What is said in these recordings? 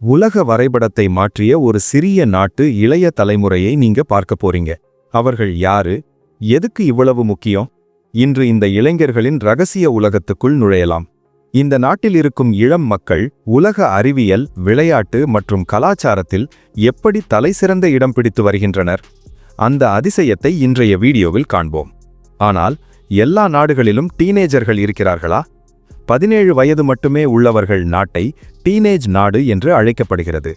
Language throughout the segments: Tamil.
உலக வரைபடத்தை மாற்றிய ஒரு சிறிய நாட்டு இளைய தலைமுறையை நீங்க பார்க்க போறீங்க. அவர்கள் யாரு? எதுக்கு இவ்வளவு முக்கியம்? இன்று இந்த இளைஞர்களின் ரகசிய உலகத்துக்குள் நுழையலாம். இந்த நாட்டில் இருக்கும் இளம் மக்கள் உலக அறிவியல் விளையாட்டு மற்றும் கலாச்சாரத்தில் எப்படி தலைசிறந்த இடம் பிடித்து வருகின்றனர்? அந்த அதிசயத்தை இன்றைய வீடியோவில் காண்போம். ஆனால் எல்லா நாடுகளிலும் டீனேஜர்கள் இருக்கிறார்களா? பதினேழு வயது மட்டுமே உள்ளவர்கள் நாட்டை டீனேஜ் நாடு என்று அழைக்கப்படுகிறது.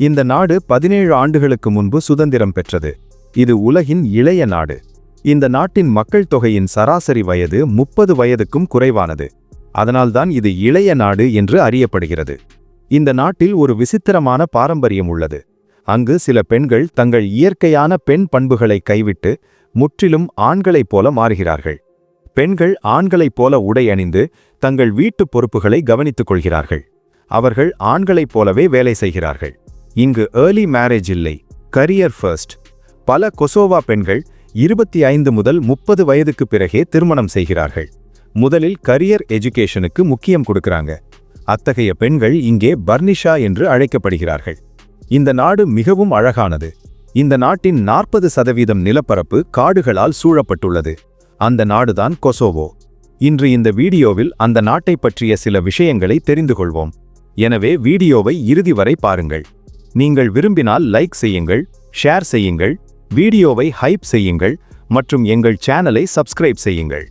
இந்த நாடு பதினேழு ஆண்டுகளுக்கு முன்பு சுதந்திரம் பெற்றது. இது உலகின் இளைய நாடு. இந்த நாட்டின் மக்கள் தொகையின் சராசரி வயது முப்பது வயதுக்கும் குறைவானது. அதனால்தான் இது இளைய நாடு என்று அறியப்படுகிறது. இந்த நாட்டில் ஒரு விசித்திரமான பாரம்பரியம் உள்ளது. அங்கு சில பெண்கள் தங்கள் இயற்கையான பெண் பண்புகளை கைவிட்டு முற்றிலும் ஆண்களைப் போல மாறுகிறார்கள். பெண்கள் ஆண்களைப் போல உடை அணிந்து தங்கள் வீட்டுப் பொறுப்புகளை கவனித்துக் கொள்கிறார்கள். அவர்கள் ஆண்களைப் போலவே வேலை செய்கிறார்கள். இங்கு ஏர்லி மேரேஜ் இல்லை கரியர் ஃபர்ஸ்ட் பல கொசோவா பெண்கள் இருபத்தி ஐந்து முதல் முப்பது வயதுக்கு பிறகே திருமணம் செய்கிறார்கள். முதலில் கரியர் எஜுகேஷனுக்கு முக்கியம் கொடுக்கறாங்க. அத்தகைய பெண்கள் இங்கே பர்னிஷா என்று அழைக்கப்படுகிறார்கள். இந்த நாடு மிகவும் அழகானது. இந்த நாட்டின் நாற்பது சதவீதம் நிலப்பரப்பு காடுகளால் சூழப்பட்டுள்ளது. அந்த நாடுதான் கொசோவோ. இன்று இந்த வீடியோவில் அந்த நாட்டை பற்றிய சில விஷயங்களை தெரிந்து கொள்வோம். எனவே வீடியோவை இறுதி வரை பாருங்கள். நீங்கள் விரும்பினால் லைக் செய்யுங்கள் ஷேர் செய்யுங்கள் வீடியோவை ஹைப் செய்யுங்கள் மற்றும் எங்கள் சேனலை சப்ஸ்கிரைப் செய்யுங்கள்.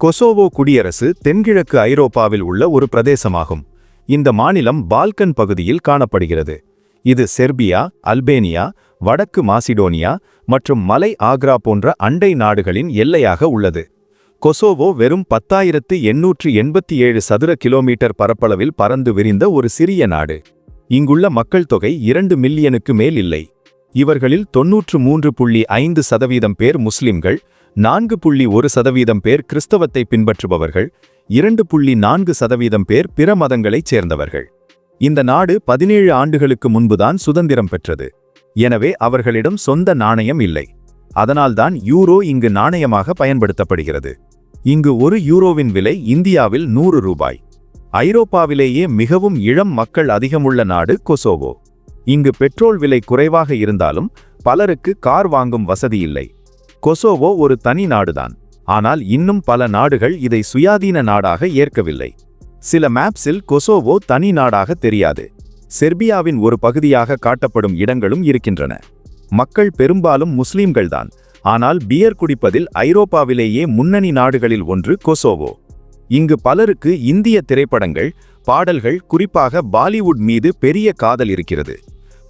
கொசோவோ குடியரசு தென்கிழக்கு ஐரோப்பாவில் உள்ள ஒரு பிரதேசமாகும். இந்த மாநிலம் பால்கன் பகுதியில் காணப்படுகிறது. இது செர்பியா அல்பேனியா வடக்கு மாசிடோனியா மற்றும் மலை ஆக்ரா போன்ற அண்டை நாடுகளின் எல்லையாக உள்ளது. கொசோவோ வெறும் பத்தாயிரத்து எண்ணூற்று எண்பத்தி ஏழு சதுர கிலோமீட்டர் பரப்பளவில் பறந்து விரிந்த ஒரு சிறிய நாடு. இங்குள்ள மக்கள் தொகை இரண்டு மில்லியனுக்கு மேல் இல்லை. இவர்களில் தொன்னூற்று மூன்று புள்ளி ஐந்து சதவீதம் பேர் முஸ்லிம்கள் நான்கு புள்ளி ஒரு சதவீதம் பேர் கிறிஸ்தவத்தை பின்பற்றுபவர்கள் இரண்டு புள்ளி நான்கு சதவீதம் பேர் பிற மதங்களைச் சேர்ந்தவர்கள். இந்த நாடு பதினேழு ஆண்டுகளுக்கு முன்புதான் சுதந்திரம் பெற்றது. எனவே அவர்களிடம் சொந்த நாணயம் இல்லை. அதனால்தான் யூரோ இங்கு நாணயமாக பயன்படுத்தப்படுகிறது. இங்கு ஒரு யூரோவின் விலை இந்தியாவில் நூறு ரூபாய். ஐரோப்பாவிலேயே மிகவும் இளம் மக்கள் அதிகமுள்ள நாடு கொசோவோ. இங்கு பெட்ரோல் விலை குறைவாக இருந்தாலும் பலருக்கு கார் வாங்கும் வசதி இல்லை. கொசோவோ ஒரு தனி நாடுதான். ஆனால் இன்னும் பல நாடுகள் இதை சுயாதீன நாடாக ஏற்கவில்லை. சில மேப்ஸில் கொசோவோ தனி நாடாக தெரியாது. செர்பியாவின் ஒரு பகுதியாக காட்டப்படும் இடங்களும் இருக்கின்றன. மக்கள் பெரும்பாலும் முஸ்லிம்கள்தான். ஆனால் பியர் குடிப்பதில் ஐரோப்பாவிலேயே முன்னணி நாடுகளில் ஒன்று கொசோவோ. இங்கு பலருக்கு இந்திய திரைப்படங்கள் பாடல்கள் குறிப்பாக பாலிவுட் மீது பெரிய காதல் இருக்கிறது.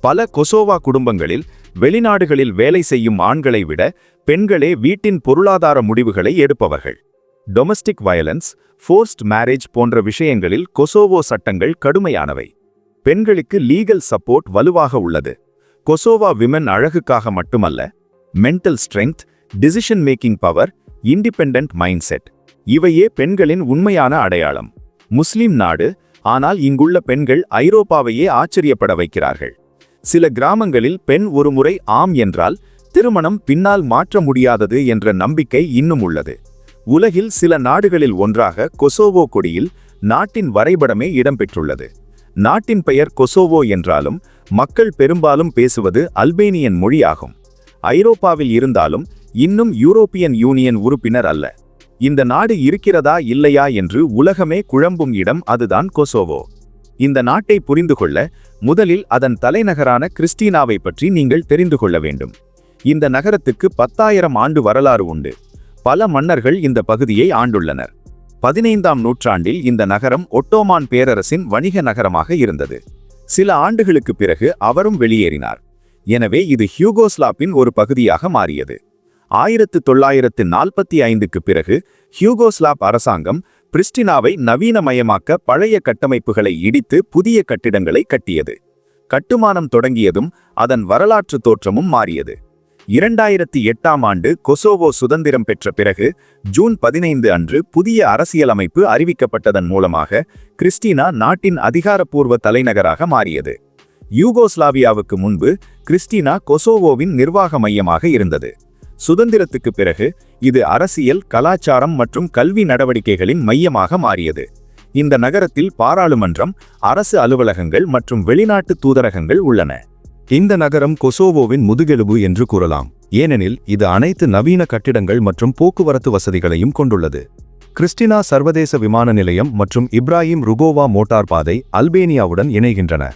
பல கொசோவா குடும்பங்களில் வெளிநாடுகளில் வேலை செய்யும் ஆண்களை விட பெண்களே வீட்டின் பொருளாதார முடிவுகளை எடுப்பவர்கள். டொமஸ்டிக் வயலன்ஸ் ஃபோர்ஸ்ட் மேரேஜ் போன்ற விஷயங்களில் கொசோவோ சட்டங்கள் கடுமையானவை. பெண்களுக்கு லீகல் சப்போர்ட் வலுவாக உள்ளது. கொசோவா விமன் அழகுக்காக மட்டுமல்ல mental strength decision making power independent mind set இவையே பெண்களின் உண்மையான அடையாளம். முஸ்லிம் நாடு ஆனால் இங்குள்ள பெண்கள் ஐரோப்பாவையே ஆச்சரியப்பட வைக்கிறார்கள். சில கிராமங்களில் பெண் ஒருமுறை ஆம் என்றால் திருமணம் பின்னால் மாற்ற முடியாதது என்ற நம்பிக்கை இன்னும் உள்ளது. உலகில் சில நாடுகளில் ஒன்றாக கொசோவோ கொடியில் நாட்டின் வரைபடமே இடம்பெற்றுள்ளது. நாட்டின் பெயர் கொசோவோ என்றாலும் மக்கள் பெரும்பாலும் பேசுவது அல்பேனியன் மொழியாகும். ஐரோப்பாவில் இருந்தாலும் இன்னும் யூரோப்பியன் யூனியன் உறுப்பினர் அல்ல. இந்த நாடு இருக்கிறதா இல்லையா என்று உலகமே குழம்பும் இடம் அதுதான் கொசோவோ. இந்த நாட்டை புரிந்து கொள்ள முதலில் அதன் தலைநகரான கிறிஸ்டினாவை பற்றி நீங்கள் தெரிந்து கொள்ள வேண்டும். இந்த நகரத்துக்கு பத்தாயிரம் ஆண்டு வரலாறு உண்டு. பல மன்னர்கள் இந்த பகுதியை ஆண்டுள்ளனர். பதினைந்தாம் நூற்றாண்டில் இந்த நகரம் ஒட்டோமான் பேரரசின் வணிக நகரமாக இருந்தது. சில ஆண்டுகளுக்கு பிறகு அவரும் வெளியேறினார். எனவே இது ஹியூகோஸ்லாப்பின் ஒரு பகுதியாக மாறியது. ஆயிரத்து தொள்ளாயிரத்து நாற்பத்தி ஐந்துக்கு பிறகு ஹியூகோஸ்லாப் அரசாங்கம் பிரிஸ்டினாவை நவீனமயமாக்க பழைய கட்டமைப்புகளை இடித்து புதிய கட்டிடங்களை கட்டியது. கட்டுமானம் தொடங்கியதும் அதன் வரலாற்று தோற்றமும் மாறியது. இரண்டாயிரத்தி எட்டாம் ஆண்டு கொசோவோ சுதந்திரம் பெற்ற பிறகு ஜூன் பதினைந்து அன்று புதிய அரசியலமைப்பு அறிவிக்கப்பட்டதன் மூலமாக கிறிஸ்டினா நாட்டின் அதிகாரப்பூர்வ தலைநகராக மாறியது. யூகோஸ்லாவியாவுக்கு முன்பு கிறிஸ்டினா கொசோவோவின் நிர்வாக மையமாக இருந்தது. சுதந்திரத்துக்கு பிறகு இது அரசியல் கலாச்சாரம் மற்றும் கல்வி நடவடிக்கைகளின் மையமாக மாறியது. இந்த நகரத்தில் பாராளுமன்றம் அரசு அலுவலகங்கள் மற்றும் வெளிநாட்டு தூதரகங்கள் உள்ளன. இந்த நகரம் கொசோவோவின் முதுகெலும்பு என்று கூறலாம். ஏனெனில் இது அனைத்து நவீன கட்டிடங்கள் மற்றும் போக்குவரத்து வசதிகளையும் கொண்டுள்ளது. கிறிஸ்டினா சர்வதேச விமான நிலையம் மற்றும் இப்ராஹிம் ருகோவா மோட்டார் பாதை அல்பேனியாவுடன் இணைகின்றன.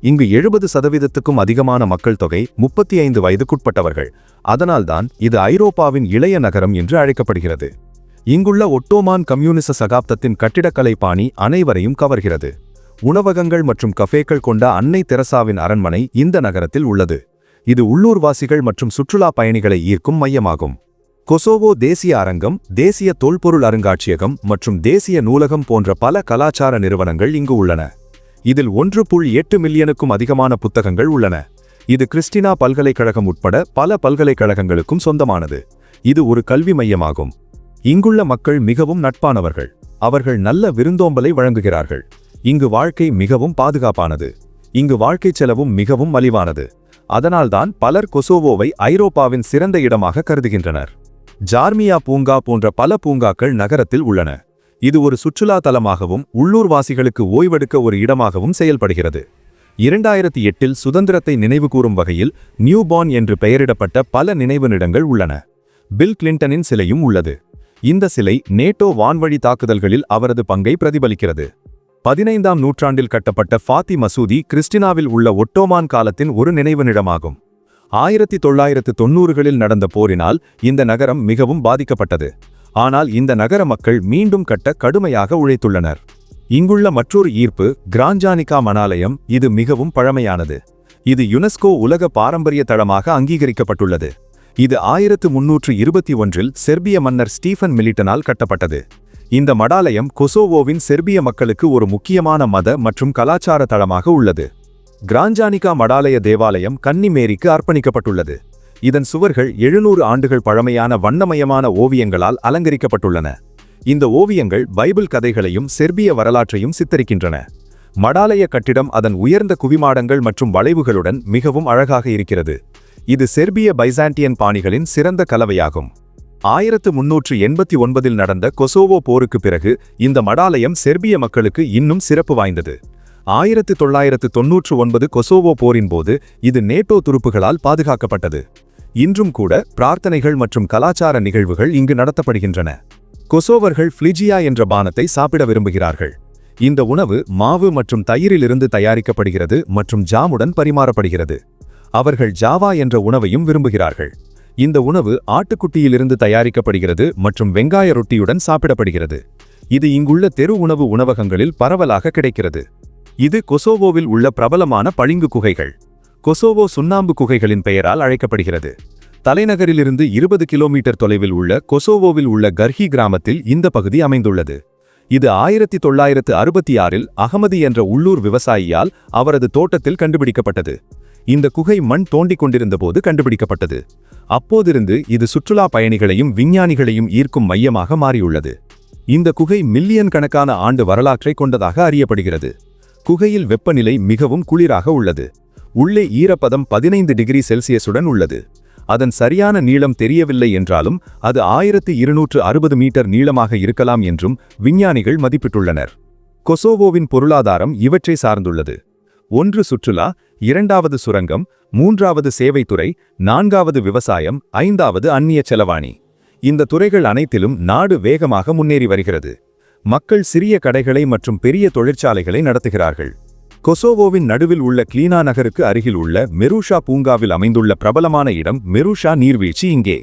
இங்கு எழுபது சதவீதத்துக்கும் அதிகமான மக்கள் தொகை முப்பத்தி ஐந்து வயதுக்குட்பட்டவர்கள். அதனால்தான் இது ஐரோப்பாவின் இளைய நகரம் என்று அழைக்கப்படுகிறது. இங்குள்ள ஒட்டோமான் கம்யூனிச சகாப்தத்தின் கட்டிடக்கலை பாணி அனைவரையும் கவர்கிறது. உணவகங்கள் மற்றும் கஃபேக்கள் கொண்ட அன்னை தெரசாவின் அரண்மனை இந்த நகரத்தில் உள்ளது. இது உள்ளூர்வாசிகள் மற்றும் சுற்றுலா பயணிகளை ஈர்க்கும் மையமாகும். கொசோவோ தேசிய அரங்கம் தேசிய தொல்பொருள் அருங்காட்சியகம் மற்றும் தேசிய நூலகம் போன்ற பல கலாச்சார நிறுவனங்கள் இங்கு உள்ளன. இதில் ஒன்று புள்ளி எட்டு மில்லியனுக்கும் அதிகமான புத்தகங்கள் உள்ளன. இது கிறிஸ்டினா பல்கலைக்கழகம் உட்பட பல பல்கலைக்கழகங்களுக்கும் சொந்தமானது. இது ஒரு கல்வி மையமாகும். இங்குள்ள மக்கள் மிகவும் நட்பானவர்கள். அவர்கள் நல்ல விருந்தோம்பலை வழங்குகிறார்கள். இங்கு வாழ்க்கை மிகவும் பாதுகாப்பானது. இங்கு வாழ்க்கை செலவும் மிகவும் மலிவானது. அதனால்தான் பலர் கொசோவோவை ஐரோப்பாவின் சிறந்த இடமாக கருதுகின்றனர். ஜார்மியா பூங்கா போன்ற பல பூங்காக்கள் நகரத்தில் உள்ளன. இது ஒரு சுற்றுலா தலமாகவும் உள்ளூர்வாசிகளுக்கு ஓய்வெடுக்க ஒரு இடமாகவும் செயல்படுகிறது. இரண்டாயிரத்தி எட்டில் சுதந்திரத்தை நினைவுகூரும் வகையில் நியூபார்ன் என்று பெயரிடப்பட்ட பல நினைவு நிடங்கள் உள்ளன. பில் கிளின்டனின் சிலையும் உள்ளது. இந்த சிலை நேட்டோ வான்வழி தாக்குதல்களில் அவரது பங்கை பிரதிபலிக்கிறது. பதினைந்தாம் நூற்றாண்டில் கட்டப்பட்ட ஃபாத்தி மசூதி கிறிஸ்டினாவில் உள்ள ஒட்டோமான் காலத்தின் ஒரு நினைவு நிலமாகும் ஆயிரத்தி தொள்ளாயிரத்து தொன்னூறுகளில் நடந்த போரினால் இந்த நகரம் மிகவும் பாதிக்கப்பட்டது. ஆனால் இந்த நகர மக்கள் மீண்டும் கட்ட கடுமையாக உழைத்துள்ளனர். இங்குள்ள மற்றொரு ஈர்ப்பு கிராஞ்சானிகா மணாலயம். இது மிகவும் பழமையானது. இது யுனெஸ்கோ உலக பாரம்பரிய தளமாக அங்கீகரிக்கப்பட்டுள்ளது. இது ஆயிரத்து முன்னூற்று இருபத்தி ஒன்றில் செர்பிய மன்னர் ஸ்டீஃபன் மிலிட்டனால் கட்டப்பட்டது. இந்த மடாலயம் கொசோவோவின் செர்பிய மக்களுக்கு ஒரு முக்கியமான மத மற்றும் கலாச்சார தளமாக உள்ளது. கிராஞ்சானிகா மடாலய தேவாலயம் கன்னிமேரிக்கு அர்ப்பணிக்கப்பட்டுள்ளது. இதன் சுவர்கள் எழுநூறு ஆண்டுகள் பழமையான வண்ணமயமான ஓவியங்களால் அலங்கரிக்கப்பட்டுள்ளன. இந்த ஓவியங்கள் பைபிள் கதைகளையும் செர்பிய வரலாற்றையும் சித்தரிக்கின்றன. மடாலய கட்டிடம் அதன் உயர்ந்த குவிமாடங்கள் மற்றும் வளைவுகளுடன் மிகவும் அழகாக இருக்கிறது. இது செர்பிய பைசாண்டியன் பாணிகளின் சிறந்த கலவையாகும். ஆயிரத்து முன்னூற்று எண்பத்தி ஒன்பதில் நடந்த கொசோவோ போருக்கு பிறகு இந்த மடாலயம் செர்பிய மக்களுக்கு இன்னும் சிறப்பு வாய்ந்தது. ஆயிரத்து தொள்ளாயிரத்து தொன்னூற்று ஒன்பது கொசோவோ போரின் போது இது நேட்டோ துருப்புகளால் பாதுகாக்கப்பட்டது. இன்றும் கூட பிரார்த்தனைகள் மற்றும் கலாச்சார நிகழ்வுகள் இங்கு நடத்தப்படுகின்றன. கொசோவர்கள் ஃப்ளிஜியா என்ற பானத்தை சாப்பிட விரும்புகிறார்கள். இந்த உணவு மாவு மற்றும் தயிரிலிருந்து தயாரிக்கப்படுகிறது மற்றும் ஜாமுடன் பரிமாறப்படுகிறது. அவர்கள் ஜாவா என்ற உணவையும் விரும்புகிறார்கள். இந்த உணவு ஆட்டுக்குட்டியிலிருந்து தயாரிக்கப்படுகிறது மற்றும் வெங்காய ரொட்டியுடன் சாப்பிடப்படுகிறது. இது இங்குள்ள தெரு உணவு உணவகங்களில் பரவலாக கிடைக்கிறது. இது கொசோவோவில் உள்ள பிரபலமான பளிங்கு குகைகள். கொசோவோ சுண்ணாம்பு குகைகளின் பெயரால் அழைக்கப்படுகிறது. தலைநகரிலிருந்து இருபது கிலோமீட்டர் தொலைவில் உள்ள கொசோவோவில் உள்ள கர்ஹி கிராமத்தில் இந்த பகுதி அமைந்துள்ளது. இது ஆயிரத்தி தொள்ளாயிரத்து அறுபத்தி ஆறில் அகமதி என்ற உள்ளூர் விவசாயியால் அவரது தோட்டத்தில் கண்டுபிடிக்கப்பட்டது. இந்த குகை மண் தோண்டிக் கொண்டிருந்தபோது கண்டுபிடிக்கப்பட்டது. அப்போதிருந்து இது சுற்றுலா பயணிகளையும் விஞ்ஞானிகளையும் ஈர்க்கும் மையமாக மாறியுள்ளது. இந்த குகை மில்லியன் கணக்கான ஆண்டு வரலாற்றை கொண்டதாக அறியப்படுகிறது. குகையில் வெப்பநிலை மிகவும் குளிராக உள்ளது. உள்ளே ஈரப்பதம் பதினைந்து டிகிரி செல்சியஸுடன் உள்ளது. அதன் சரியான நீளம் தெரியவில்லை என்றாலும் அது ஆயிரத்து இருநூற்று அறுபது மீட்டர் நீளமாக இருக்கலாம் என்றும் விஞ்ஞானிகள் மதிப்பிட்டுள்ளனர். கொசோவோவின் பொருளாதாரம் இவற்றை சார்ந்துள்ளது. ஒன்று சுற்றுலா இரண்டாவது சுரங்கம் மூன்றாவது சேவைத்துறை நான்காவது விவசாயம் ஐந்தாவது அந்நிய செலவாணி. இந்த துறைகள் அனைத்திலும் நாடு வேகமாக முன்னேறி வருகிறது. மக்கள் சிறிய கடைகளை மற்றும் பெரிய தொழிற்சாலைகளை நடத்துகிறார்கள். கொசோவோவின் நடுவில் உள்ள கிளீனா நகருக்கு அருகில் உள்ள மெருஷா பூங்காவில் அமைந்துள்ள பிரபலமான இடம் மெருஷா நீர்வீழ்ச்சி இங்கே.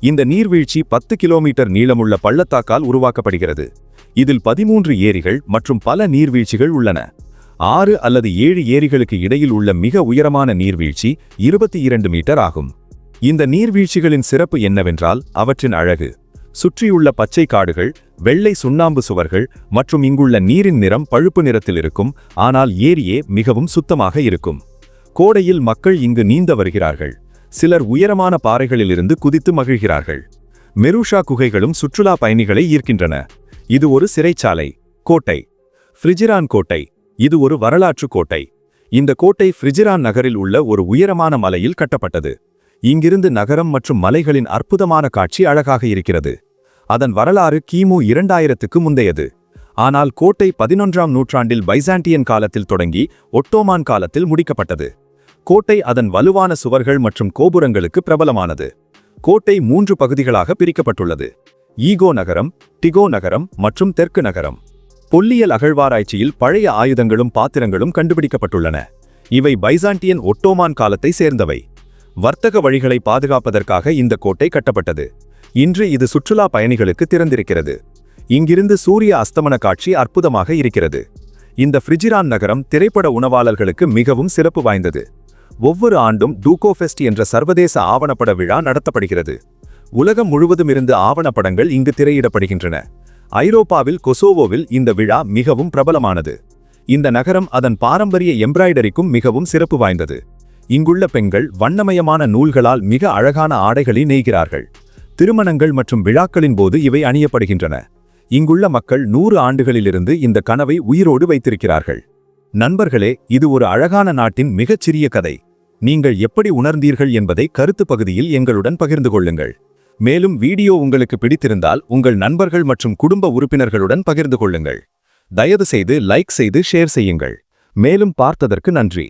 இந்த நீர்வீழ்ச்சி பத்து கிலோமீட்டர் நீளமுள்ள பள்ளத்தாக்கால் உருவாக்கப்படுகிறது. இதில் பதிமூன்று ஏரிகள் மற்றும் பல நீர்வீழ்ச்சிகள் உள்ளன. ஆறு அல்லது ஏழு ஏரிகளுக்கு இடையில் உள்ள மிக உயரமான நீர்வீழ்ச்சி இருபத்தி இரண்டு மீட்டர் ஆகும். இந்த நீர்வீழ்ச்சிகளின் சிறப்பு என்னவென்றால் அவற்றின் அழகு சுற்றியுள்ள பச்சை காடுகள் வெள்ளை சுண்ணாம்பு சுவர்கள் மற்றும் இங்குள்ள நீரின் நிறம் பழுப்பு நிறத்தில் இருக்கும் ஆனால் ஏரியே மிகவும் சுத்தமாக இருக்கும். கோடையில் மக்கள் இங்கு நீந்த வருகிறார்கள். சிலர் உயரமான பாறைகளிலிருந்து குதித்து மகிழ்கிறார்கள். மெருஷா குகைகளும் சுற்றுலா பயணிகளை ஈர்க்கின்றன. இது ஒரு சிறைச்சாலை கோட்டை ஃப்ரிஜிரான் கோட்டை இது ஒரு வரலாற்று கோட்டை. இந்த கோட்டை ஃப்ரிஜிரான் நகரில் உள்ள ஒரு உயரமான மலையில் கட்டப்பட்டது. இங்கிருந்து நகரம் மற்றும் மலைகளின் அற்புதமான காட்சி அழகாக இருக்கிறது. அதன் வரலாறு கிமு இரண்டாயிரத்துக்கு முந்தையது. ஆனால் கோட்டை பதினொன்றாம் நூற்றாண்டில் பைசாண்டியன் காலத்தில் தொடங்கி ஒட்டோமான் காலத்தில் முடிக்கப்பட்டது. கோட்டை அதன் வலுவான சுவர்கள் மற்றும் கோபுரங்களுக்கு பிரபலமானது. கோட்டை மூன்று பகுதிகளாக பிரிக்கப்பட்டுள்ளது. ஈகோ நகரம் டிகோ நகரம் மற்றும் தெற்கு நகரம். பொல்லியல் அகழ்வாராய்ச்சியில் பழைய ஆயுதங்களும் பாத்திரங்களும் கண்டுபிடிக்கப்பட்டுள்ளன. இவை பைசாண்டியன் ஒட்டோமான் காலத்தை சேர்ந்தவை. வர்த்தக வழிகளை பாதுகாப்பதற்காக இந்த கோட்டை கட்டப்பட்டது. இன்று இது சுற்றுலா பயணிகளுக்கு திறந்திருக்கிறது. இங்கிருந்து சூரிய அஸ்தமன காட்சி அற்புதமாக இருக்கிறது. இந்த ஃப்ரிஜிரான் நகரம் திரைப்பட உணவாளர்களுக்கு மிகவும் சிறப்பு வாய்ந்தது. ஒவ்வொரு ஆண்டும் டூகோஃபெஸ்ட் என்ற சர்வதேச ஆவணப்பட விழா நடத்தப்படுகிறது. உலகம் முழுவதும் இருந்து ஆவணப்படங்கள் இங்கு திரையிடப்படுகின்றன. ஐரோப்பாவில் கொசோவோவில் இந்த விழா மிகவும் பிரபலமானது. இந்த நகரம் அதன் பாரம்பரிய எம்ப்ராய்டரிக்கும் மிகவும் சிறப்பு வாய்ந்தது. இங்குள்ள பெண்கள் வண்ணமயமான நூல்களால் மிக அழகான ஆடைகளை நெய்கிறார்கள். திருமணங்கள் மற்றும் விழாக்களின் போது இவை அணியப்படுகின்றன. இங்குள்ள மக்கள் நூறு ஆண்டுகளிலிருந்து இந்த கனவை உயிரோடு வைத்திருக்கிறார்கள். நண்பர்களே இது ஒரு அழகான நாட்டின் மிகச்சிறிய கதை. நீங்கள் எப்படி உணர்ந்தீர்கள் என்பதை கருத்து பகுதியில் எங்களுடன் பகிர்ந்து கொள்ளுங்கள். மேலும் வீடியோ உங்களுக்கு பிடித்திருந்தால் உங்கள் நண்பர்கள் மற்றும் குடும்ப உறுப்பினர்களுடன் பகிர்ந்து கொள்ளுங்கள். தயவு செய்து லைக் செய்து ஷேர் செய்யுங்கள். மேலும் பார்த்ததற்கு நன்றி.